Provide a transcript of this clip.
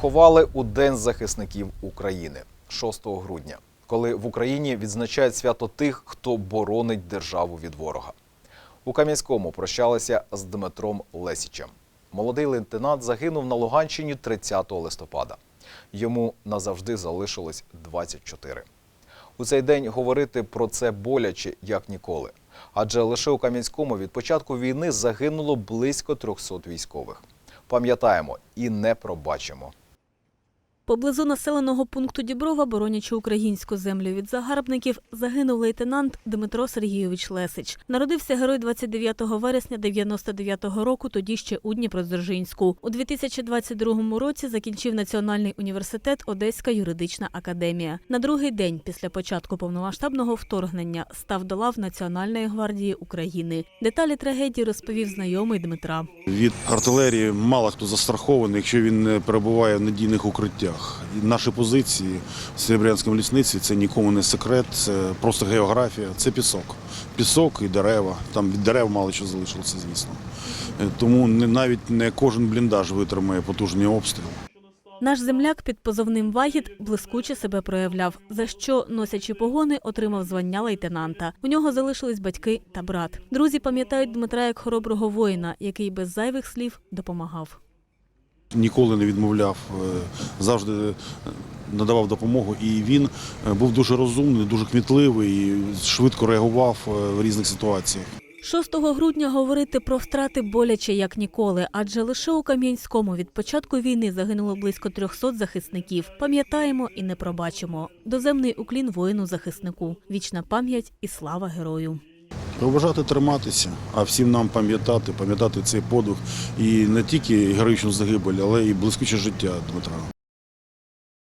Ховали у День захисників України 6 грудня, коли в Україні відзначають свято тих, хто боронить державу від ворога. У Кам'янському прощалися з Дмитром Лесічем. Молодий лейтенант загинув на Луганщині 30 листопада. Йому назавжди залишилось 24. У цей день говорити про це боляче, як ніколи. Адже лише у Кам'янському від початку війни загинуло близько 300 військових. Пам'ятаємо і не пробачимо. Поблизу населеного пункту Діброва, боронячи українську землю від загарбників, загинув лейтенант Дмитро Сергійович Лесич. Народився герой 29 вересня 99-го року, тоді ще у Дніпродзержинську. У 2022 році закінчив Національний університет Одеська юридична академія. На другий день після початку повномасштабного вторгнення став до лав Національної гвардії України. Деталі трагедії розповів знайомий Дмитра. Від артилерії мало хто застрахований, якщо він не перебуває в надійних укриттях. І наші позиції в Серебрянському лісниці це нікому не секрет, це просто географія, це пісок. Пісок і дерева. Там від дерев мало що залишилося, звісно. Е, Тому навіть не кожен бліндаж витримає потужні обстріли. Наш земляк під позовним Вагіт блискуче себе проявляв, за що, носячи погони, отримав звання лейтенанта. У нього залишились батьки та брат. Друзі пам'ятають Дмитра як хороброго воїна, який без зайвих слів допомагав. Ніколи не відмовляв, е, завжди е, надавав допомогу. І він е, був дуже розумний, дуже кмітливий, і швидко реагував в різних ситуаціях. 6 грудня говорити про втрати боляче як ніколи, адже лише у Кам'янському від початку війни загинуло близько 300 захисників. Пам'ятаємо і не пробачимо. Доземний уклін воїну-захиснику. Вічна пам'ять і слава герою. Побажати триматися, а всім нам пам'ятати, пам'ятати цей подвиг і не тільки героїчну загибель, але і блискуче життя Дмитра.